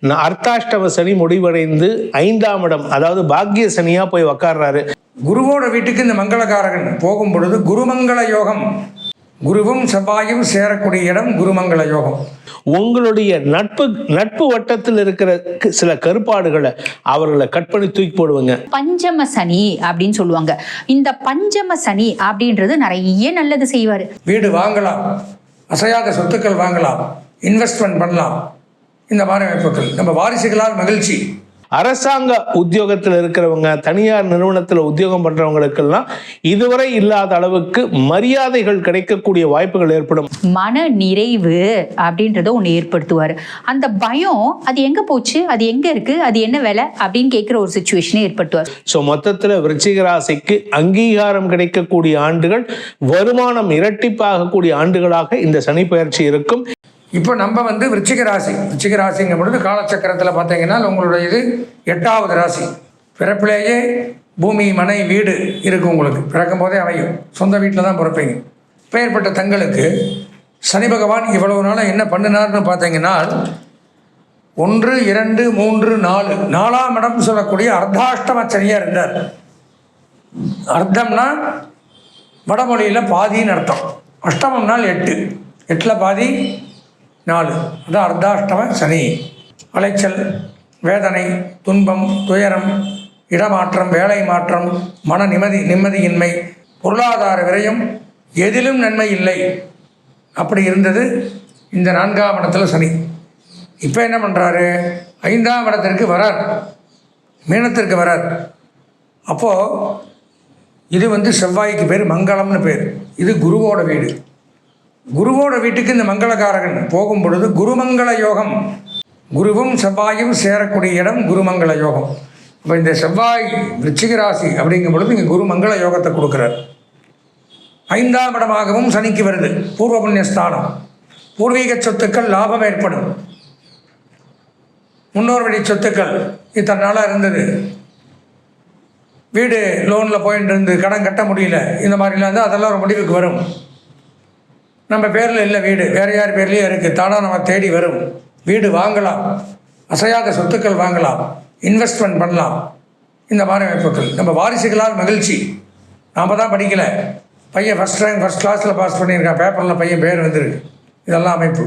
நான் அர்த்தாஷ்டம சனி முடிவடைந்து ஐந்தாம் இடம் அதாவது பாக்கிய சனியா போய் உக்காடுறாரு குருவோட வீட்டுக்கு இந்த மங்களகாரகன் போகும் பொழுது குருமங்கள யோகம். குருவும் செவ்வாயும் சேரக்கூடிய இடம் குருமங்கள யோகம். உங்களுடைய நட்பு நட்பு வட்டத்தில் இருக்கிற சில கருப்பாடுகளை அவர்களை கட் பண்ணி தூக்கி போடுவங்க. பஞ்சம சனி அப்படின்னு சொல்லுவாங்க. இந்த பஞ்சம சனி அப்படின்றது நிறைய நல்லது செய்வாரு. வீடு வாங்கலாம். அசையாத சொத்துக்கள் வாங்கலாம். இன்வெஸ்ட்மெண்ட் பண்ணலாம். இந்த மாதிரி அமைப்புகள் நம்ம வாரிசுகளால் மகிழ்ச்சி. அரசாங்க உத்தியோகத்தில் இருக்கிறவங்க தனியார் நிறுவனத்தில் உத்தியோகம் பண்றவங்களுக்கெல்லாம் இதுவரை இல்லாத அளவுக்கு மரியாதைகள் கிடைக்கக்கூடிய வாய்ப்புகள் ஏற்படும். மன நிறைவு அப்படின்றத ஒன்று ஏற்படுத்துவார். அந்த பயம் அது எங்கே போச்சு? அது எங்கே இருக்குது அது என்ன வேலை? அப்படின்னு கேட்குற ஒரு சுச்சுவேஷனை ஏற்படுத்துவார். ஸோ மொத்தத்தில் விருச்சிக ராசிக்கு அங்கீகாரம் கிடைக்கக்கூடிய ஆண்டுகள் வருமானம் இரட்டிப்பாகக்கூடிய ஆண்டுகளாக இந்த சனி பயிற்சி இருக்கும். இப்போ நம்ம வந்து விருச்சிக ராசி. விருச்சிக ராசிங்கும் பொழுது காலச்சக்கரத்தில் பார்த்தீங்கன்னா உங்களுடைய இது எட்டாவது ராசி. பிறப்பிலேயே பூமி மனை வீடு இருக்கும் உங்களுக்கு. பிறக்கும் போதே அமையும். சொந்த வீட்டில் தான் பிறப்பீங்க. பெயர்பட்ட தங்களுக்கு சனி பகவான் இவ்வளவு நாளாக என்ன பண்ணினார்னு பார்த்தீங்கன்னா ஒன்று இரண்டு மூன்று நாலு. நாலாம் இடம் சொல்லக்கூடிய அர்த்தாஷ்டம சனியாக இருந்தார். அர்த்தம்னா வடமொழியில் பாதின்னு அர்த்தம். அஷ்டமம்னால் எட்டு. எட்டில் பாதி நாலு. அதான் அர்த்தாஷ்டம சனி. அலைச்சல் வேதனை துன்பம் துயரம் இடமாற்றம் வேலை மாற்றம் மன நிம்மதி நிம்மதியின்மை பொருளாதார விரயம் எதிலும் நன்மை இல்லை. அப்படி இருந்தது இந்த நான்காம் இடத்துல சனி. இப்போ என்ன பண்ணுறாரு ஐந்தாம் இடத்திற்கு வரார். மீனத்திற்கு வரார். அப்போது இது வந்து செவ்வாய்க்கு பேர் மங்களம்னு பேர். இது குருவோட வீடு. குருவோட வீட்டுக்கு இந்த மங்களகாரகன் போகும் பொழுது குருமங்கள யோகம். குருவும் செவ்வாயும் சேரக்கூடிய இடம் குருமங்கள யோகம். இப்போ இந்த செவ்வாய் விருச்சிக ராசி அப்படிங்கும் பொழுது இங்கே குருமங்கள யோகத்தை கொடுக்குறார். ஐந்தாம் இடமாகவும் சனிக்கு வருது. பூர்வ புண்ணியஸ்தானம் பூர்வீக சொத்துக்கள் லாபம் ஏற்படும். முன்னோர் வழி சொத்துக்கள் இத்தனை நாளாக இருந்தது. வீடு லோனில் போயிட்டு இருந்து கடன் கட்ட முடியல. இந்த மாதிரிலாம் இருந்தால் அதெல்லாம் ஒரு முடிவுக்கு வரும். நம்ம பேரில் இல்லை வீடு. வேறு யார் பேர்லேயும் இருக்குது தானாக நம்ம தேடி வரும். வீடு வாங்கலாம். அசையாத சொத்துக்கள் வாங்கலாம். இன்வெஸ்ட்மெண்ட் பண்ணலாம். இந்த மாதிரி அமைப்புகள் நம்ம வாரிசுகளால் மகிழ்ச்சி. நாம் தான் படிக்கலை. பையன் ஃபஸ்ட் ரேங்க் ஃபஸ்ட் கிளாஸில் பாஸ் பண்ணியிருக்கான். பேப்பரில் பையன் பேர் வந்திருக்கு. இதெல்லாம் அமைப்பு.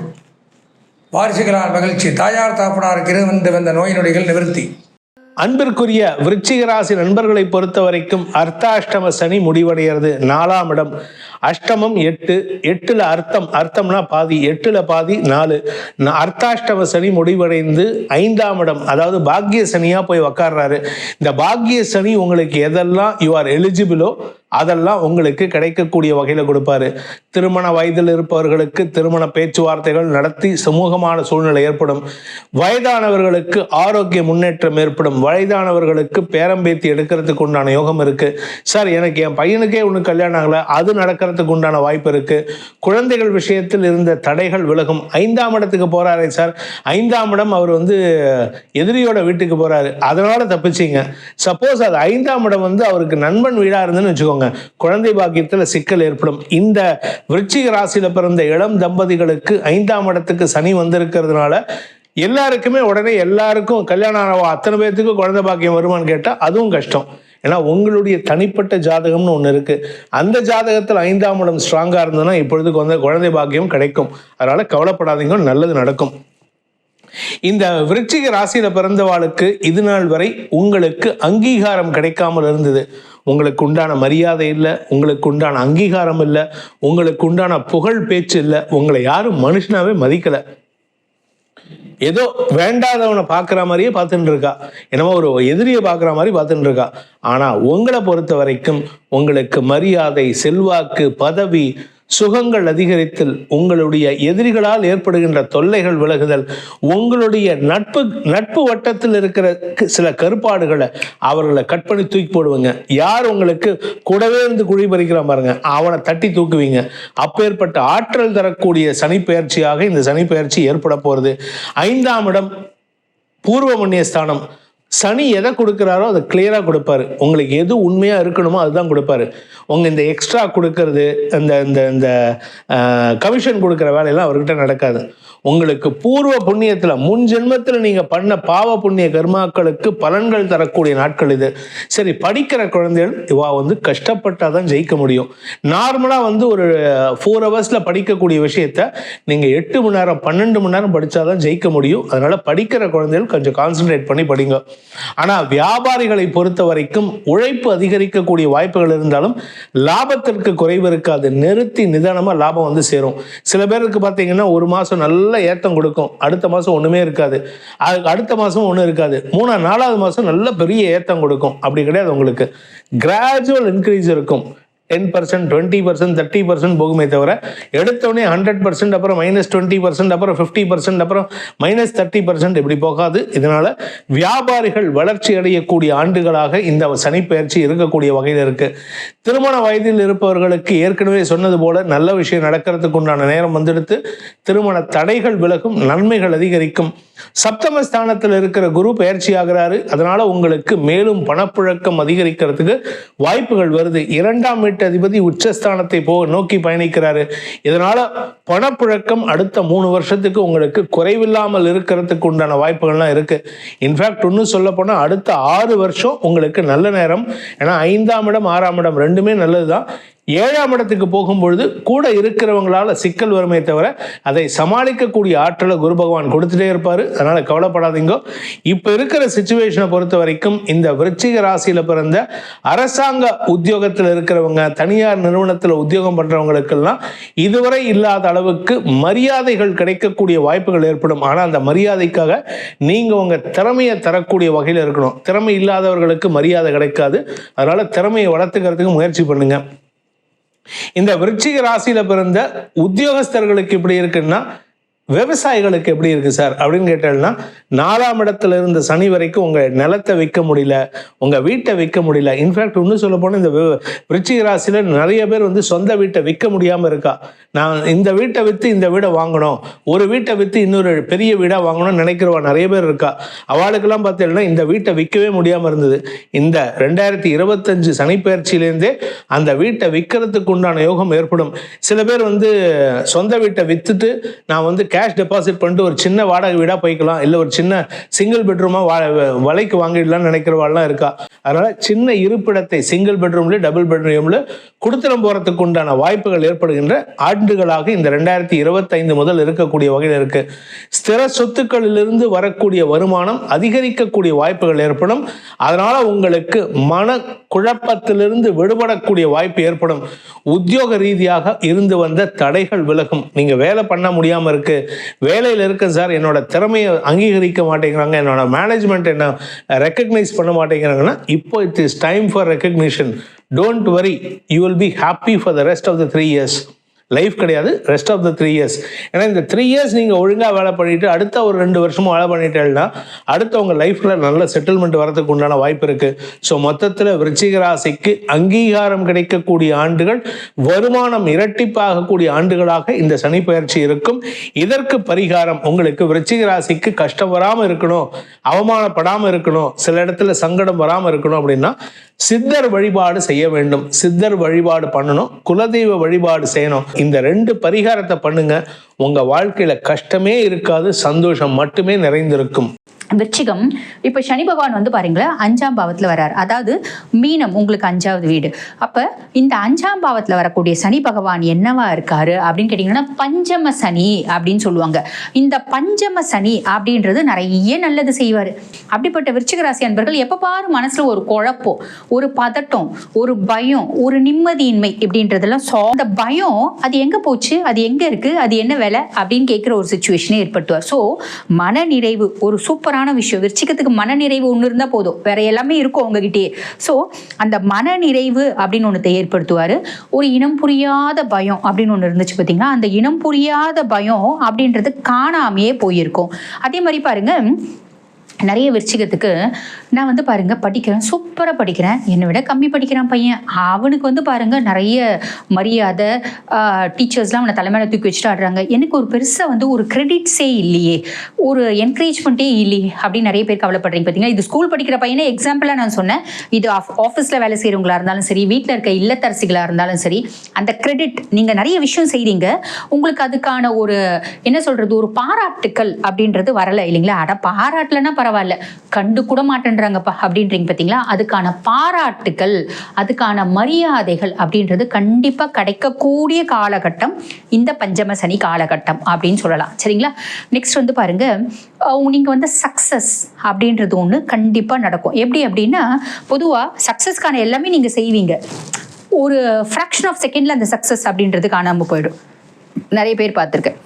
வாரிசுகளால் மகிழ்ச்சி. தாயார் தாப்பனாருக்கு இருந்து வந்த நோய் நொடிகள் நிவர்த்தி. அன்பிற்குரிய விருச்சிக ராசி நண்பர்களை பொறுத்த வரைக்கும் அர்த்தாஷ்டம சனி முடிவடைகிறது. நாலாம் இடம். அஷ்டமம் எட்டு எட்டுல அர்த்தம் அர்த்தம்னா பாதி எட்டுல பாதி நாலு. அர்த்தாஷ்டம சனி முடிவடைந்து ஐந்தாம் இடம் அதாவது பாக்கிய சனியா போய் உக்காடுறாரு இந்த பாக்கிய சனி உங்களுக்கு எதெல்லாம் யூ ஆர் எலிஜிபிளோ அதெல்லாம் உங்களுக்கு கிடைக்கக்கூடிய வகையில் கொடுப்பாரு. திருமண வயதில் இருப்பவர்களுக்கு திருமண பேச்சுவார்த்தைகள் நடத்தி சுமூகமான சூழ்நிலை ஏற்படும். வயதானவர்களுக்கு ஆரோக்கிய முன்னேற்றம் ஏற்படும். வயதானவர்களுக்கு பேரம்பேத்தி எடுக்கிறதுக்கு உண்டான யோகம் இருக்கு. சார் எனக்கு என் பையனுக்கே ஒன்று கல்யாணம் ஆகலை. அது நடக்கிறதுக்கு உண்டான வாய்ப்பு இருக்கு. குழந்தைகள் விஷயத்தில் இருந்த தடைகள் விலகும். ஐந்தாம் இடத்துக்கு போறாரே சார். ஐந்தாம் இடம் அவர் வந்து எதிரியோட வீட்டுக்கு போறாரு. அதனால தப்பிச்சிங்க. சப்போஸ் அது ஐந்தாம் இடம் வந்து அவருக்கு நண்பன் வீடா இருந்துன்னு வச்சுக்கோங்க. குழந்தை பாக்கியத்துல சிக்கல் ஏற்படும். இந்த விருச்சிக ராசியில பிறந்த இளம் தம்பதிகளுக்கு ஐந்தாம் இடத்துக்கு சனி வந்திருக்கிறதுனால எல்லாருக்குமே உடனே எல்லாருக்கும் கல்யாணம் ஆனவா அத்தனை பேர்த்துக்கும் குழந்தை பாக்கியம் வருமானு கேட்டா அதுவும் கஷ்டம். ஏன்னா உங்களுடைய தனிப்பட்ட ஜாதகம்னு ஒன்று இருக்குது அந்த ஜாதகத்தில் ஐந்தாம் இடம் ஸ்ட்ராங்காக இருந்ததுன்னா இப்பொழுதுக்கு வந்து குழந்தை பாக்கியம் கிடைக்கும். அதனால் கவலைப்படாதீங்க நல்லது நடக்கும். இந்த விருச்சிக ராசியில பிறந்தவாளுக்கு இது நாள் வரை உங்களுக்கு அங்கீகாரம் கிடைக்காமல் இருந்தது. உங்களுக்கு உண்டான மரியாதை இல்லை உங்களுக்கு உண்டான அங்கீகாரம் இல்லை உங்களுக்கு உண்டான புகழ் பேச்சு இல்லை உங்களை யாரும் மனுஷனாவே மதிக்கலை. ஏதோ வேண்டாதவனை பார்க்குற மாதிரியே பார்த்துட்டு இருக்கா. என்னமோ ஒரு எதிரியை பார்க்குற மாதிரி பார்த்துட்டு இருக்கா. ஆனால் உங்களை பொறுத்த வரைக்கும் உங்களுக்கு மரியாதை செல்வாக்கு பதவி சுகங்கள் அதிகரித்தல் உங்களுடைய எதிரிகளால் ஏற்படுகின்ற தொல்லைகள் விலகுதல் உங்களுடைய நட்பு நட்பு வட்டத்தில் இருக்கிற க- சில கருப்பாடுகளை அவர்களை கட் பண்ணி தூக்கி போடுவீங்க. யார் உங்களுக்கு கூடவே இருந்து குழி பறிக்கிறான் பாருங்க அவனை தட்டி தூக்குவீங்க. அப்பேற்பட்ட ஆற்றல் தரக்கூடிய சனிப்பெயர்ச்சியாக இந்த சனிப்பெயர்ச்சி ஏற்பட போகிறது ஐந்தாம் இடம் பூர்வ ஸ்தானம் சனி எதை கொடுக்குறாரோ அதை கிளியராக கொடுப்பாரு. உங்களுக்கு எது உண்மையாக இருக்கணுமோ அதுதான் கொடுப்பாரு. உங்கள் இந்த எக்ஸ்ட்ரா கொடுக்கறது இந்த இந்த இந்த கமிஷன் கொடுக்குற வேலையெல்லாம் அவர்கிட்ட நடக்காது. உங்களுக்கு பூர்வ புண்ணியத்தில் முன் ஜென்மத்தில் நீங்கள் பண்ண பாவ புண்ணிய கர்மாக்களுக்கு பலன்கள் தரக்கூடிய நாட்கள் இது. சரி படிக்கிற குழந்தைகள் இவா வந்து கஷ்டப்பட்டால் தான் ஜெயிக்க முடியும். நார்மலாக வந்து ஒரு ஃபோர் ஹவர்ஸில் படிக்கக்கூடிய விஷயத்த நீங்கள் எட்டு மணி நேரம் பன்னெண்டு மணி நேரம் படிச்சாதான் ஜெயிக்க முடியும். அதனால் படிக்கிற குழந்தைகள் கொஞ்சம் கான்சென்ட்ரேட் பண்ணி படிங்க. ஆனால் வியாபாரிகளை பொறுத்த வரைக்கும் உழைப்பு அதிகரிக்கக்கூடிய வாய்ப்புகள் இருந்தாலும் லாபத்திற்கு குறைவு இருக்காது. நிறுத்தி நிதானமாக லாபம் வந்து சேரும். சில பேருக்கு பார்த்தீங்கன்னா ஒரு மாதம் நல்ல ஏத்தம் கொடுக்கும். அடுத்த மாதம் ஒன்றுமே இருக்காது. அதுக்கு அடுத்த மாதம் ஒன்றும் இருக்காது. மூணா நாலாவது மாதம் நல்ல பெரிய ஏத்தம் கொடுக்கும். அப்படி கிடையாது உங்களுக்கு. கிராஜுவல் இன்க்ரீஸ் இருக்கும். Ten percent twenty percent thirty percent போகுமே தவிர எடுத்தோடனே ஹண்ட்ரட் பர்சன்ட் அப்புறம் மைனஸ் டுவெண்ட்டி பர்சன்ட் அப்புறம் ஃபிஃப்டி பர்சன்ட் அப்புறம் மைனஸ் தேர்ட்டி பர்சன்ட் இப்படி போகாது. இதனால் வியாபாரிகள் வளர்ச்சி அடையக்கூடிய ஆண்டுகளாக இந்த சனிப்பெயர்ச்சி இருக்கக்கூடிய வகையில் இருக்குது திருமண வயதில் இருப்பவர்களுக்கு ஏற்கனவே சொன்னது போல நல்ல விஷயம் நடக்கிறதுக்கு உண்டான நேரம் வந்துடுத்து திருமண தடைகள் விலகும் நன்மைகள் அதிகரிக்கும். சப்தம ஸ்தானத்தில் இருக்கிற குரு பயிற்சி ஆகிறாரு. அதனால உங்களுக்கு மேலும் பணப்புழக்கம் அதிகரிக்கிறதுக்கு வாய்ப்புகள் வருது. இரண்டாம் வீட்டு அதிபதி உச்சஸ்தானத்தை போ நோக்கி பயணிக்கிறாரு. இதனால பணப்புழக்கம் அடுத்த மூணு வருஷத்துக்கு உங்களுக்கு குறைவில்லாமல் இருக்கிறதுக்கு உண்டான வாய்ப்புகள்லாம் இருக்கு. இன்ஃபேக்ட் இன்னும் சொல்ல போனால் அடுத்த ஆறு வருஷம் உங்களுக்கு நல்ல நேரம். ஏன்னா ஐந்தாம் இடம் ஆறாம் இடம் ரெண்டுமே நல்லது தான் ஏழாம் இடத்துக்கு போகும்பொழுது கூட இருக்கிறவங்களால சிக்கல் வருமே தவிர அதை சமாளிக்கக்கூடிய ஆற்றலை குரு பகவான் கொடுத்துட்டே இருப்பார். அதனால் கவலைப்படாதீங்க. இப்போ இருக்கிற சுச்சுவேஷனை பொறுத்த வரைக்கும் இந்த விருச்சிக ராசியில் பிறந்த அரசாங்க உத்தியோகத்தில் இருக்கிறவங்க தனியார் நிறுவனத்தில் உத்தியோகம் பண்ணுறவங்களுக்கெல்லாம் இதுவரை இல்லாத அளவுக்கு மரியாதைகள் கிடைக்கக்கூடிய வாய்ப்புகள் ஏற்படும். ஆனால் அந்த மரியாதைக்காக நீங்கள் உங்கள் திறமையை தரக்கூடிய வகையில் இருக்கணும். திறமை இல்லாதவர்களுக்கு மரியாதை கிடைக்காது. அதனால் திறமையை வளர்த்துக்கிறதுக்கு முயற்சி பண்ணுங்கள் இந்த விருச்சிக ராசியில பிறந்த உத்தியோகஸ்தர்களுக்கு இப்படி இருக்குன்னா விவசாயிகளுக்கு எப்படி இருக்கு சார்? அப்படின்னு கேட்டேன்னா நாலாம் இடத்துல இருந்த சனி வரைக்கும் உங்க நிலத்தை விற்க முடியல உங்க வீட்டை விற்க முடியல. இன்ஃபேக்ட் இன்னும் சொல்ல போனால் இந்த விருச்சிக ராசியில நிறைய பேர் வந்து சொந்த வீட்டை விற்க முடியாம இருக்கா? நான் இந்த வீட்டை விற்று இந்த வீடை வாங்கணும் ஒரு வீட்டை விற்று இன்னொரு பெரிய வீடா வாங்கணும்னு நினைக்கிறவா நிறைய பேர் இருக்கா? அவளுக்கெல்லாம் பார்த்தீங்கன்னா இந்த வீட்டை விற்கவே முடியாம இருந்தது. இந்த ரெண்டாயிரத்தி இருபத்தஞ்சு சனிப்பெயர்ச்சியிலேருந்தே அந்த வீட்டை விற்கிறதுக்கு உண்டான யோகம் ஏற்படும். சில பேர் வந்து சொந்த வீட்டை வித்துட்டு நான் வந்து கேஷ் டெபாசிட் பண்ணிட்டு ஒரு சின்ன வாடகை வீடாக போய்க்கலாம். இல்லை ஒரு சின்ன சிங்கிள் பெட்ரூமாக வா வலைக்கு வாங்கிடலாம்னு நினைக்கிறவாள்லாம் இருக்கா? அதனால் சின்ன இருப்பிடத்தை சிங்கிள் பெட்ரூம்லேயும் டபுள் பெட்ரூம்ல குடுத்தனம் போகிறதுக்கு உண்டான வாய்ப்புகள் ஏற்படுகின்ற ஆண்டுகளாக இந்த ரெண்டாயிரத்தி இருபத்தைந்து முதல் இருக்கக்கூடிய வகையில் இருக்குது ஸ்திர சொத்துக்களிலிருந்து வரக்கூடிய வருமானம் அதிகரிக்கக்கூடிய வாய்ப்புகள் ஏற்படும். அதனால் உங்களுக்கு மன குழப்பத்திலிருந்து விடுபடக்கூடிய வாய்ப்பு ஏற்படும். உத்தியோக ரீதியாக இருந்து வந்த தடைகள் விலகும். நீங்கள் வேலை பண்ண முடியாமல் இருக்குது வேலையில் இருக்க சார். என்னோட திறமையை அங்கீகரிக்க மாட்டேங்கிறாங்க. என்னோட மேனேஜ்மெண்ட் என்ன ரெக்கக்னைஸ் பண்ண மாட்டேங்கிறாங்கன்னா இப்போ it is time for recognition don't worry you will be happy for the rest of the three years life கிடையாது. Rest of the three years ஏன்னா இந்த த்ரீ இயர்ஸ் நீங்கள் ஒழுங்காக வேலை பண்ணிட்டு அடுத்த ஒரு ரெண்டு வருஷமும் வேலை பண்ணிட்டேன்னா அடுத்த உங்கள் லைஃப்பில் நல்ல செட்டில்மெண்ட் வரதுக்கு உண்டான வாய்ப்பு இருக்குது ஸோ மொத்தத்தில் விருச்சிக ராசிக்கு அங்கீகாரம் கிடைக்கக்கூடிய ஆண்டுகள் வருமானம் இரட்டிப்பாகக்கூடிய ஆண்டுகளாக இந்த சனி பயிற்சி இருக்கும். இதற்கு பரிகாரம் உங்களுக்கு விருச்சிக ராசிக்கு கஷ்டம் வராமல் இருக்கணும் அவமானப்படாமல் இருக்கணும் சில இடத்துல சங்கடம் வராமல் இருக்கணும் அப்படின்னா சித்தர் வழிபாடு செய்ய வேண்டும். சித்தர் வழிபாடு பண்ணணும் குலதெய்வ வழிபாடு செய்யணும். இந்த ரெண்டு பரிகாரத்தை பண்ணுங்க. உங்க வாழ்க்கையில கஷ்டமே இருக்காது சந்தோஷம் மட்டுமே நிறைந்திருக்கும். விருச்சிகம் இப்போ சனி பகவான் வந்து பாருங்களேன் அஞ்சாம் பாவத்தில் வரார். அதாவது மீனம் உங்களுக்கு அஞ்சாவது வீடு. அப்போ இந்த அஞ்சாம் பாவத்தில் வரக்கூடிய சனி பகவான் என்னவா இருக்காரு அப்படின்னு கேட்டிங்கன்னா பஞ்சம சனி அப்படின்னு சொல்லுவாங்க. இந்த பஞ்சம சனி அப்படின்றது நிறைய நல்லது செய்வார். அப்படிப்பட்ட விருச்சிக ராசி அன்பர்கள் எப்போ பாரு மனசில் ஒரு குழப்பம் ஒரு பதட்டம் ஒரு பயம் ஒரு நிம்மதியின்மை இப்படின்றதெல்லாம் சோ அந்த பயம் அது எங்கே போச்சு? அது எங்கே இருக்குது அது என்ன வேலை? அப்படின்னு கேட்குற ஒரு சுச்சுவேஷனே ஏற்பட்டுவார். ஸோ மன நிறைவு ஒரு சூப்பரான விஷயம். விருச்சிகத்துக்கு மனநிறைவு ஒன்று இருந்தால் போதும். வேற எல்லாமே இருக்கும் உங்ககிட்டயே ஸோ அந்த மனநிறைவு அப்படின்னு ஒன்றத்தை ஏற்படுத்துவார். ஒரு இனம் புரியாத பயம் அப்படின்னு ஒன்று இருந்துச்சு பார்த்தீங்கன்னா அந்த இனம் புரியாத பயம் அப்படின்றது காணாமையே போயிருக்கும். அதே மாதிரி பாருங்க நிறைய விருச்சிகத்துக்கு நான் வந்து பாருங்க படிக்கிறேன் சூப்பராக படிக்கிறேன். என்னை விட கம்மி படிக்கிறான் பையன். அவனுக்கு வந்து பாருங்க நிறைய மரியாதை டீச்சர்ஸ்லாம் அவனை தலைமையில தூக்கி வச்சுட்டு ஆடுறாங்க. எனக்கு ஒரு பெருசாக வந்து ஒரு கிரெடிட்ஸே இல்லையே. ஒரு என்கரேஜ்மெண்ட்டே இல்லையே அப்படின்னு நிறைய பேர் கவலைப்படுறீங்க பார்த்தீங்களா இது ஸ்கூல் படிக்கிற பையனே எக்ஸாம்பிளாக நான் சொன்னேன். இது ஆஃபீஸில் வேலை செய்கிறவங்களா இருந்தாலும் சரி வீட்டில் இருக்க இல்லத்தரசிகளாக இருந்தாலும் சரி அந்த கிரெடிட் நீங்கள் நிறைய விஷயம் செய்கிறீங்க உங்களுக்கு அதுக்கான ஒரு என்ன சொல்கிறது ஒரு பாராட்டுக்கள் அப்படின்றது வரலை இல்லைங்களா? அட பாராட்டலன்னா பரவாயில்ல. பரவாயில்ல. கண்டு கூட மாட்டேன்றாங்கப்பா அப்படின்றீங்க பார்த்தீங்களா அதுக்கான பாராட்டுக்கள் அதுக்கான மரியாதைகள் அப்படின்றது கண்டிப்பாக கிடைக்கக்கூடிய காலகட்டம். இந்த பஞ்சம சனி காலகட்டம் அப்படின்னு சொல்லலாம். சரிங்களா? நெக்ஸ்ட் வந்து பாருங்க. நீங்கள் வந்து சக்ஸஸ் அப்படின்றது ஒன்று கண்டிப்பாக நடக்கும். எப்படி அப்படின்னா பொதுவாக சக்ஸஸ்க்கான எல்லாமே நீங்கள் செய்வீங்க. ஒரு ஃப்ராக்ஷன் ஆஃப் செகண்டில் அந்த சக்ஸஸ் அப்படின்றது காணாமல் போயிடும். நிறைய பேர் பார்த்துருக்கேன்.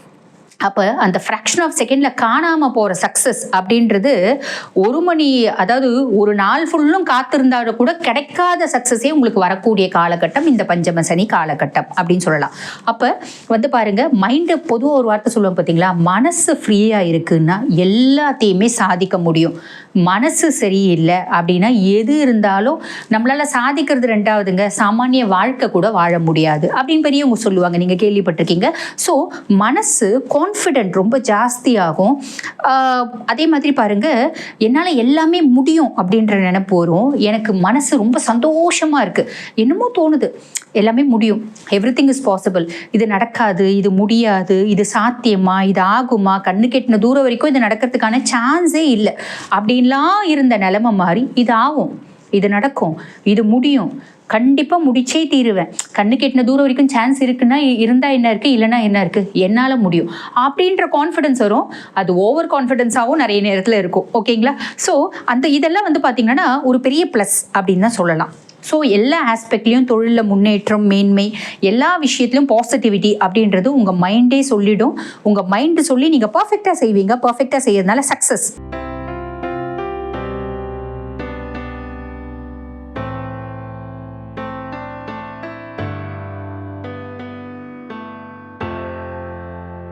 அப்போ அந்த ஃப்ராக்ஷன் ஆஃப் செகண்டில் காணாமல் போகிற சக்ஸஸ் அப்படின்றது ஒரு மணி அதாவது ஒரு நாள் ஃபுல்லும் காத்திருந்தாலும் கூட கிடைக்காத சக்ஸஸே உங்களுக்கு வரக்கூடிய காலகட்டம் இந்த பஞ்சம சனி காலகட்டம் அப்படின்னு சொல்லலாம். அப்போ வந்து பாருங்க மைண்டு பொதுவாக ஒரு வார்த்தை சொல்லுவோம் பார்த்தீங்களா மனசு ஃப்ரீயாக இருக்குன்னா எல்லாத்தையுமே சாதிக்க முடியும். மனசு சரியில்லை அப்படின்னா எது இருந்தாலும் நம்மளால் சாதிக்கிறது ரெண்டாவதுங்க சாமானிய வாழ்க்கை கூட வாழ முடியாது அப்படின்னு பெரியவங்க சொல்லுவாங்க. நீங்கள் கேள்விப்பட்டிருக்கீங்க. ஸோ மனசு கான்ஃபிடென்ட் ரொம்ப ஜாஸ்தியாகும். அதே மாதிரி பாருங்க என்னால் எல்லாமே முடியும் அப்படின்ற நினைப்பு வரும். எனக்கு மனசு ரொம்ப சந்தோஷமாக இருக்குது என்னமோ தோணுது. எல்லாமே முடியும். எவ்ரி திங் இஸ் பாசிபிள் இது நடக்காது இது முடியாது இது சாத்தியமா இது ஆகுமா கண்ணு கெட்டின தூரம் வரைக்கும் இது நடக்கிறதுக்கான சான்ஸே இல்லை. அப்படின்லாம் இருந்த நிலமை மாதிரி இது ஆகும். இது நடக்கும். இது முடியும். கண்டிப்பாக முடிச்சே தீருவேன். கண்ணு கெட்டின தூரம் வரைக்கும் சான்ஸ் இருக்குன்னா இருந்தால் இருந்தா என்ன இருக்கு இல்லைன்னா என்ன இருக்கு? என்னால் முடியும். அப்படின்ற கான்ஃபிடன்ஸ் வரும். அது ஓவர் கான்ஃபிடென்ஸாகவும் நிறைய நேரத்தில் இருக்கும். ஓகேங்களா? ஸோ அந்த இதெல்லாம் வந்து பார்த்தீங்கன்னா ஒரு பெரிய ப்ளஸ் அப்படின்னு தான் சொல்லலாம். ஸோ எல்லா ஆஸ்பெக்ட்லேயும் தொழிலில் முன்னேற்றம் மேன்மை எல்லா விஷயத்துலையும் பாசிட்டிவிட்டி அப்படின்றது உங்கள் மைண்டே சொல்லிடும். உங்கள் மைண்டு சொல்லி நீங்கள் பர்ஃபெக்டாக செய்வீங்க. பர்ஃபெக்டாக செய்யறதுனால சக்ஸஸ்